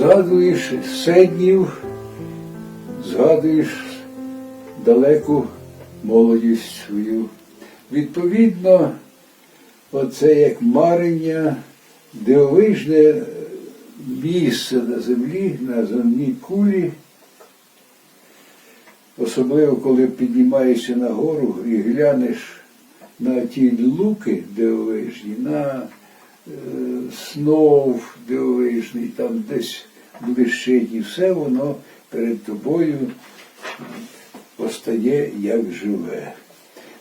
Згадуєш седнів, згадуєш далеку молодість свою. Відповідно, оце як марення, дивовижне місце на землі, на земній кулі, особливо коли піднімаєшся на гору і глянеш на ті луки дивовижні, на е, снов дивовижний, там десь блищить, і все воно перед тобою постає як живе.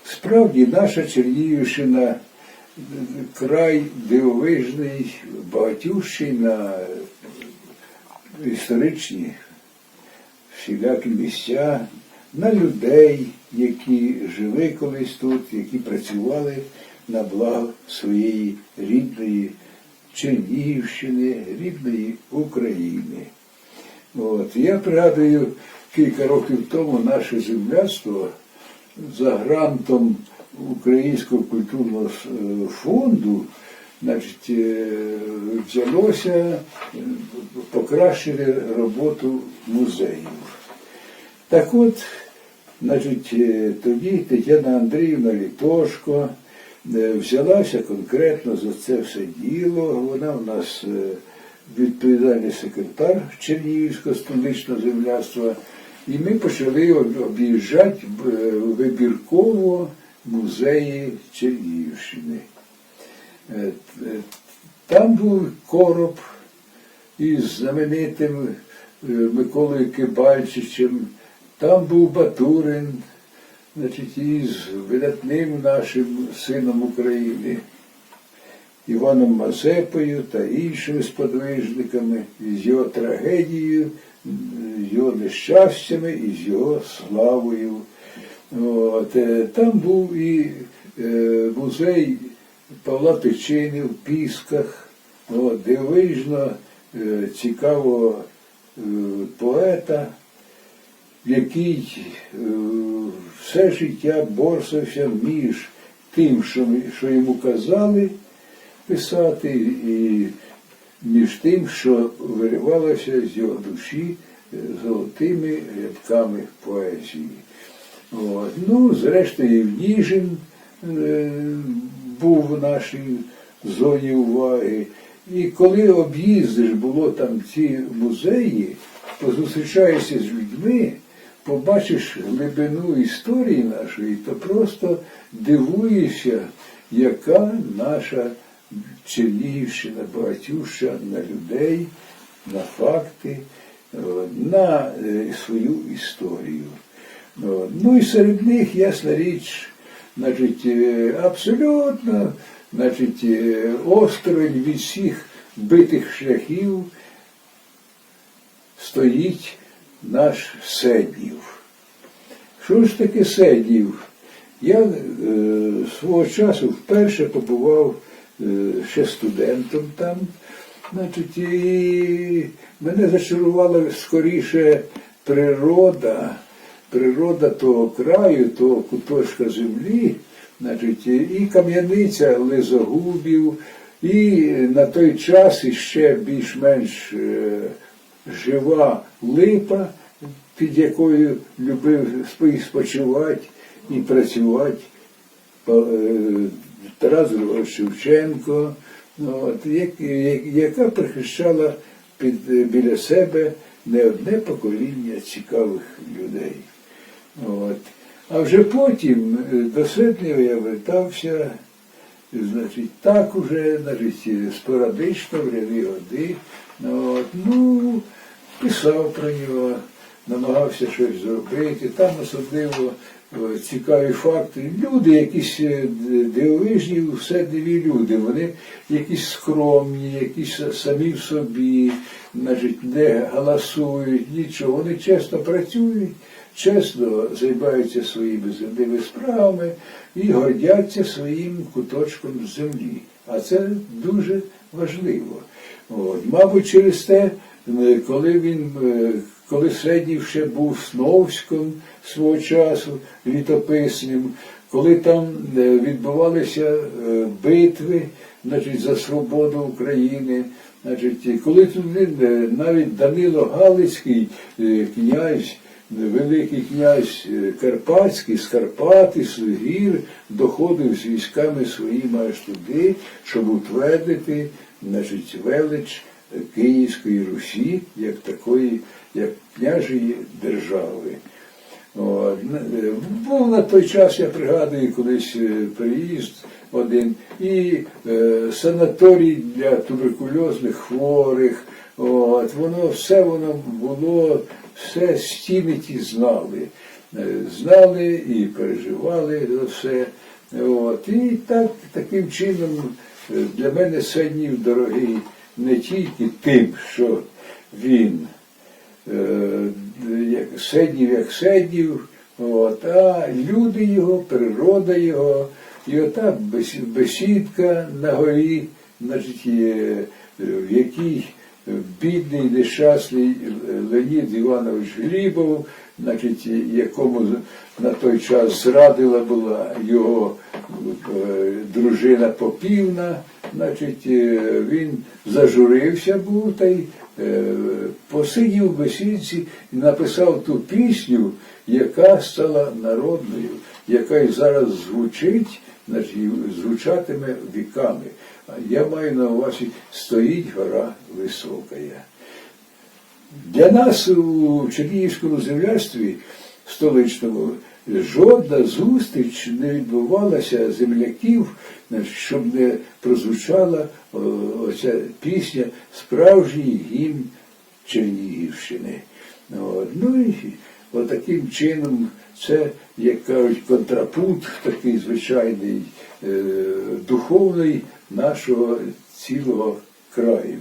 Справді наша Чернігівщина край дивовижний, багатющий на історичні всілякі місця, на людей, які жили колись тут, які працювали на благо своєї рідної Чернігівщини, рідної України. От. Я пригадую кілька років тому наше земляцтво за грантом Українського культурного фонду значить, е, взялося е, покращити роботу музеїв. Так от, значить, е, тоді Тетяна Андріївна Літошко взялася конкретно за це все діло. Вона у нас е, відповідальний секретар Чернігівського столичного земляцтва. І ми почали об'їжджати е, вибірково музеї Чернігівщини. Е, е, Там був короб із знаменитим е, Миколою Кибальчичем, там був Батурин, значить, із видатним нашим сином України, Іваном Мазепою та іншими сподвижниками, з його трагедією, з його нещастями і з його славою. От, е, там був і е, музей Павла Печини в Пісках, от, е, цікавого поета, який е, все життя борсався між тим, що, йому казали писати, і між тим, що виривалося з його душі е, золотими рядками поезії. От. Ну, зрештою, Ніжин е, був в нашій зоні уваги. І коли об'їздиш було там ці музеї, позустрічаєшся з людьми, побачиш глибину історії нашої, то просто дивуєшся, яка наша Чернігівщина багатюща на людей, на факти, на е, свою історію. Ну і серед них, ясна річ, значить, е, абсолютно значить, е, осторонь від всіх битих шляхів стоїть наш Седнів. Що ж таке Седнів? Я е, свого часу вперше побував е, ще студентом там. Значить, і мене зачарувала скоріше природа, природа того краю, того куточка землі, значить, і кам'яниця лизогубів, і на той час іще більш-менш е, жива липа, під якою любив спочивати і працювати е, Тарас Шевченко, ну, от, яка прихищала під, біля себе не одне покоління цікавих людей. От. А вже потім е, до я вертався, значить, так уже, значить, спорадично, в ряди годи. Ну, от, ну, писав про нього, намагався щось зробити. Там особливо цікаві факти. Люди, якісь е, дивовижні, все диві люди. Вони якісь скромні, якісь самі в собі, значить, не галасують, нічого. Вони чесно працюють, чесно займаються своїми земними справами і гордяться своїм куточком землі. А це дуже важливо. От. Мабуть, через те, коли він, е, коли Седнів ще був Сновськом свого часу, літописним, коли там е, відбувалися е, битви значить, за свободу України, Значить, коли туди навіть Данило Галицький, князь, великий князь е, Карпатський, з Карпати, з гір, доходив з військами своїми аж туди, щоб утвердити значить, велич Київської Русі як такої, як княжої держави. От. е, Був на той час, я пригадую, колись е, переїзд один, і санаторій для туберкульозних хворих. От. Воно все воно було, все стіни ті знали. Е, Знали і переживали за все. От. І так, таким чином е, для мене Седнів дорогий не тільки тим, що він е, як Седнів, як Седнів, от, а люди його, природа його, і ота бесідка на горі, значить, в якій бідний, нещасний Леонід Іванович Глібов, значить, якому на той час зрадила була його е, дружина Попівна, значить, е, він зажурився був та й посидів в бесідці і написав ту пісню, яка стала народною, яка й зараз звучить, значить, звучатиме віками. Я маю на увазі стоїть гора висока. Для нас у Чернігівському землярстві столичному жодна зустріч не відбувалася земляків, щоб не прозвучала оця пісня Справжній гімн Чернігівщини. От. Ну і отаким чином це, як кажуть, контрапункт такий звичайний, е, духовний нашого цілого краю.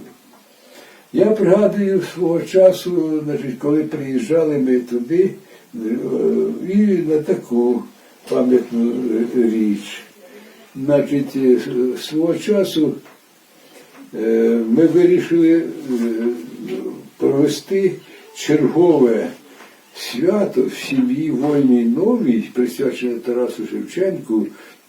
Я пригадую свого часу, значить, коли приїжджали ми туди, е, і на таку пам'ятну е, річ. Значить, е, свого часу е, ми вирішили е, провести чергове свято в сім'ї Вольній Новій, присвячене Тарасу Шевченку,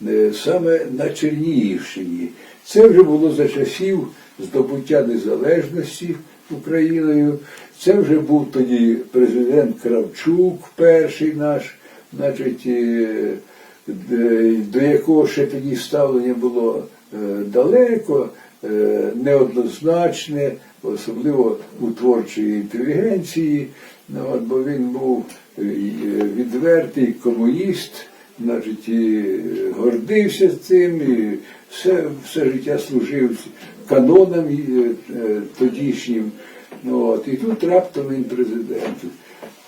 е, саме на Чернігівщині. Це вже було за часів здобуття незалежності Україною. Це вже був тоді президент Кравчук, перший наш, значить, е, до якого ще тоді ставлення було е, далеко, е, неоднозначне, особливо у творчої інтелігенції. Ну, бо він був відвертий комуніст, значить, і гордився цим, і все, все життя служив канонам е, е, тодішнім. Ну, от, і тут раптом він президент.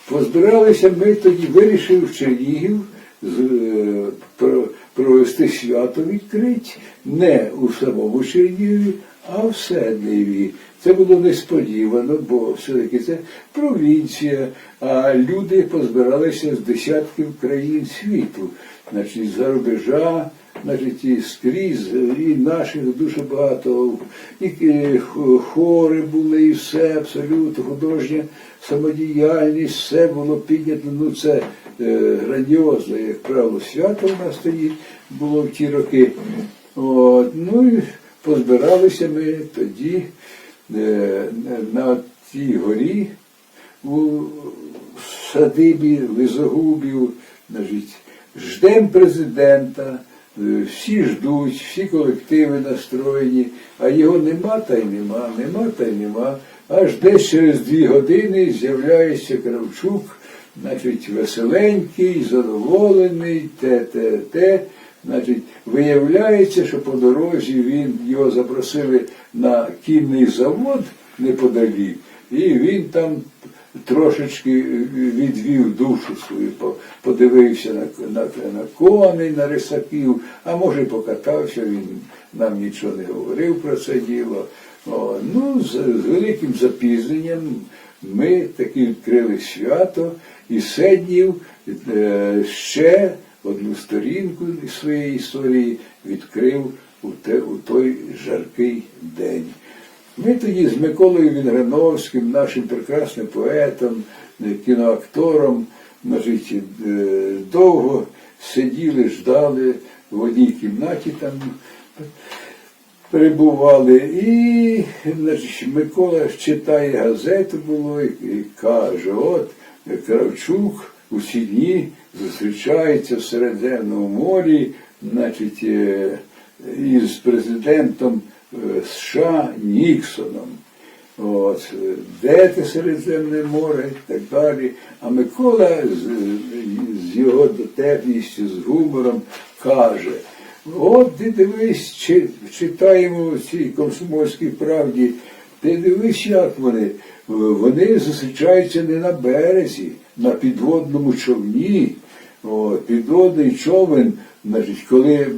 Позбиралися ми тоді, вирішив в Чернігів е, про- провести свято відкрить не у самому Чернігові, а в Седневі. Це було несподівано, бо все-таки це провінція, а люди позбиралися з десятків країн світу, значить, з-за рубежа, значить, і скрізь, і наших дуже багато, і е, хори були, і все абсолютно художня самодіяльність, все було піднято. Ну це е, грандіозне, як правило, свято у нас тоді було в ті роки. От, ну і позбиралися ми тоді е, на тій горі у садибі Лизогубів, значить, ждемо президента, е, всі ждуть, всі колективи настроєні, а його нема та й нема, нема та й нема. Аж десь через дві години з'являється Кравчук, значить, веселенький, задоволений, те, те, те. Значить, виявляється, що по дорозі він його запросили на кінний завод неподалік, і він там трошечки відвів душу свою, подивився на, на, на коней, на рисаків, а може покатався, він нам нічого не говорив про це діло. О, ну, з, з великим запізненням ми таки відкрили свято і Седнів е, ще одну сторінку своєї історії відкрив у, той жаркий день. Ми тоді з Миколою Вінграновським, нашим прекрасним поетом, кіноактором, значить, е, довго сиділи, ждали в одній кімнаті там. перебували. І значить, Микола читає газету було і каже, от Кравчук у ці дні зустрічається в Середземному морі, значить, е, із президентом е, США Ніксоном. От, де те Середземне море і так далі. А Микола з, з його дотепністю, з гумором каже, от ти дивись, чи, читаємо в цій комсомольській правді, ти дивись, як вони. Вони зустрічаються не на березі, на підводному човні. От, підводний човен, значить, коли е,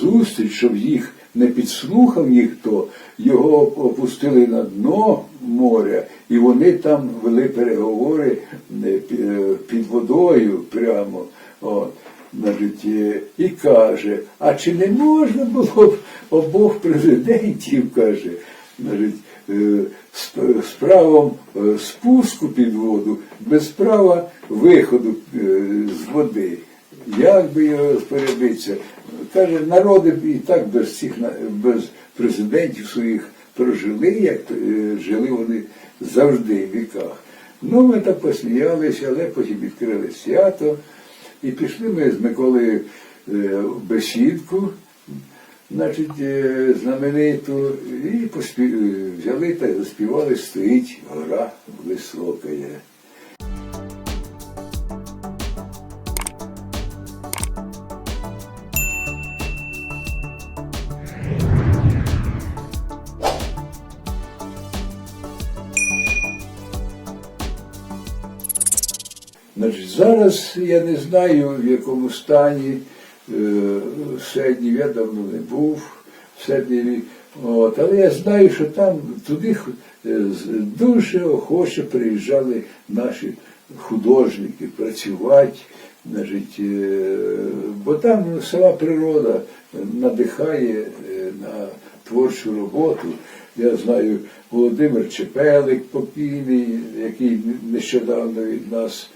зустріч, щоб їх не підслухав ніхто, його опустили на дно моря, і вони там вели переговори е, е, під водою прямо. От. Значить, і каже, а чи не можна було б обох президентів, каже, значить, з, з правом е, спуску під воду, без права виходу е, з води. Як би його розпорядитися? Каже, народи і так без цих без президентів своїх прожили, як е, жили вони завжди в віках. Ну, ми так посміялися, але потім відкрили свято. І пішли ми з Миколою е, в бесідку, значить, е, знамениту, і поспі... е, взяли та заспівали стоїть гора високая. Значить, зараз я не знаю, в якому стані е, Седнів, я давно не був Седніві, от, але я знаю, що там туди е, дуже охоче приїжджали наші художники працювати, значить, бо там сама природа надихає е, на творчу роботу. Я знаю Володимир Чепелик покійний, який нещодавно від нас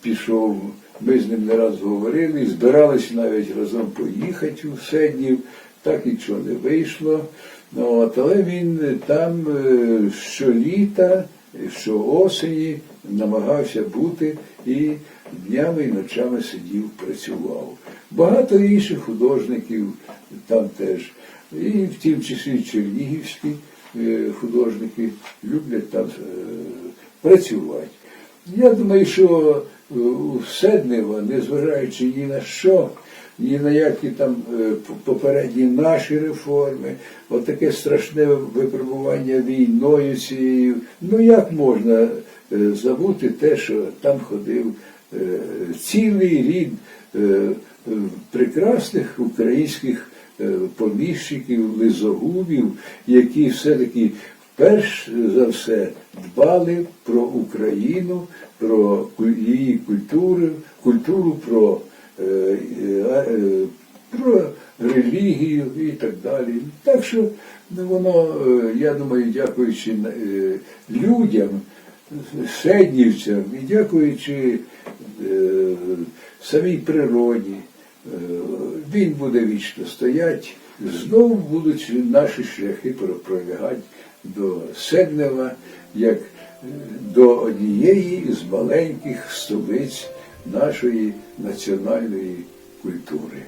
пішов. Ми з ним не раз говорили, збиралися навіть разом поїхати у Седнів, так нічого не вийшло. Ну, От, але він там е, щоліта, щоосені намагався бути і днями і ночами сидів, працював. Багато інших художників там теж, і в тім числі чернігівські е, художники люблять там е, працювати. Я думаю, що е, у Седнева, незважаючи ні на що, ні на які там е, попередні наші реформи, от страшне випробування війною цією. Ну як можна е, забути те, що там ходив е, цілий рід прекрасних українських поміщиків, лизогубів, які все-таки перш за все дбали про Україну, про її культуру, культуру, про, е, е, е, про релігію і так далі. Так що воно, я думаю, дякуючи людям, седнівцям і дякуючи самій природі, він буде вічно стояти, знову будуть наші шляхи про- пролягати до Седнева, як е, до однієї із маленьких столиць нашої національної культури.